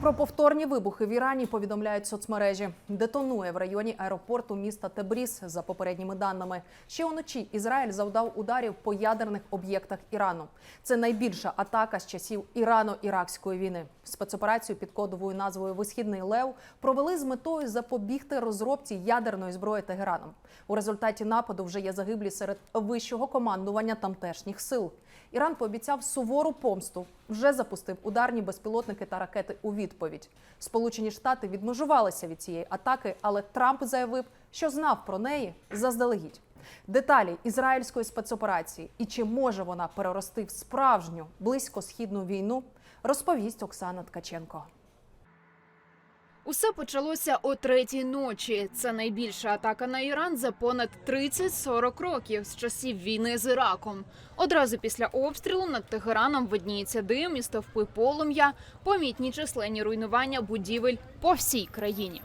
про повторні вибухи в Ірані повідомляють соцмережі. Детонує в районі аеропорту міста Тебріс. За попередніми даними, ще уночі Ізраїль завдав ударів по ядерних об'єктах Ірану. Це найбільша атака з часів Ірано-Іракської війни. Спецоперацію під кодовою назвою Висхідний Лев провели з метою запобігти розробці ядерної зброї Тегераном. У результаті нападу вже є загиблі серед вищого командування тамтешніх сил. Іран пообіцяв сувору помсту. Вже запустив ударні безпілотники та ракети у відповідь. Сполучені Штати відмежувалися від цієї атаки, але Трамп заявив, що знав про неї заздалегідь. Деталі ізраїльської спецоперації і чи може вона перерости в справжню близькосхідну війну, розповість Оксана Ткаченко. Усе почалося о третій ночі. Це найбільша атака на Іран за понад 30-40 років з часів війни з Іраком. Одразу після обстрілу над Тегераном видніється дим і стовпи полум'я, помітні численні руйнування будівель по всій країні.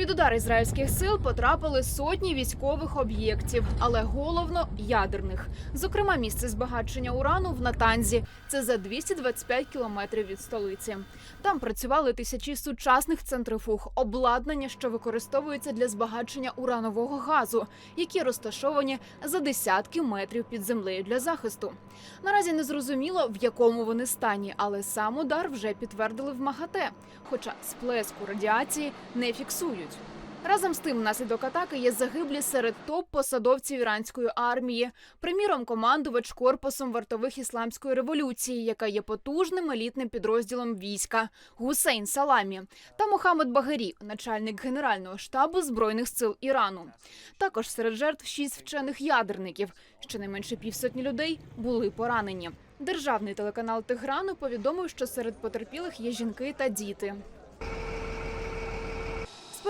Під удар ізраїльських сил потрапили сотні військових об'єктів, але головно ядерних. Зокрема, місце збагачення урану в Натанзі. Це за 225 кілометрів від столиці. Там працювали тисячі сучасних центрифуг, обладнання, що використовується для збагачення уранового газу, які розташовані за десятки метрів під землею для захисту. Наразі не зрозуміло, в якому вони стані, але сам удар вже підтвердили в МАГАТЕ, хоча сплеску радіації не фіксують. Разом з тим, внаслідок атаки є загиблі серед топ-посадовців іранської армії. Приміром, командувач корпусом вартових ісламської революції, яка є потужним елітним підрозділом війська Гусейн Саламі, та Мохамед Багарі, начальник генерального штабу збройних сил Ірану. Також серед жертв шість вчених ядерників. Щонайменше півсотні людей були поранені. Державний телеканал Теграну повідомив, що серед потерпілих є жінки та діти.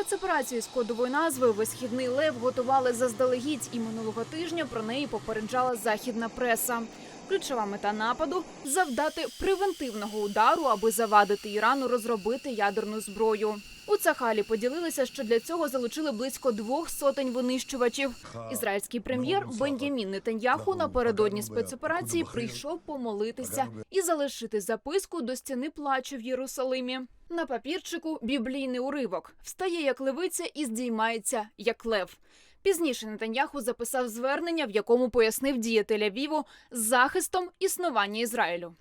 Спецоперацію з кодовою назвою Висхідний лев готували заздалегідь, і минулого тижня про неї попереджала західна преса. Ключова мета нападу завдати превентивного удару, аби завадити Ірану розробити ядерну зброю. У Цахалі поділилися, що для цього залучили близько двох сотень винищувачів. Ізраїльський прем'єр Бен'ямін Нетаньяху напередодні спецоперації прийшов помолитися і залишити записку до стіни плачу в Єрусалимі. На папірчику біблійний уривок встає як левиця і здіймається як лев. Пізніше Нетаньяху записав звернення, в якому пояснив дії Тель-Авіву з захистом існування Ізраїлю.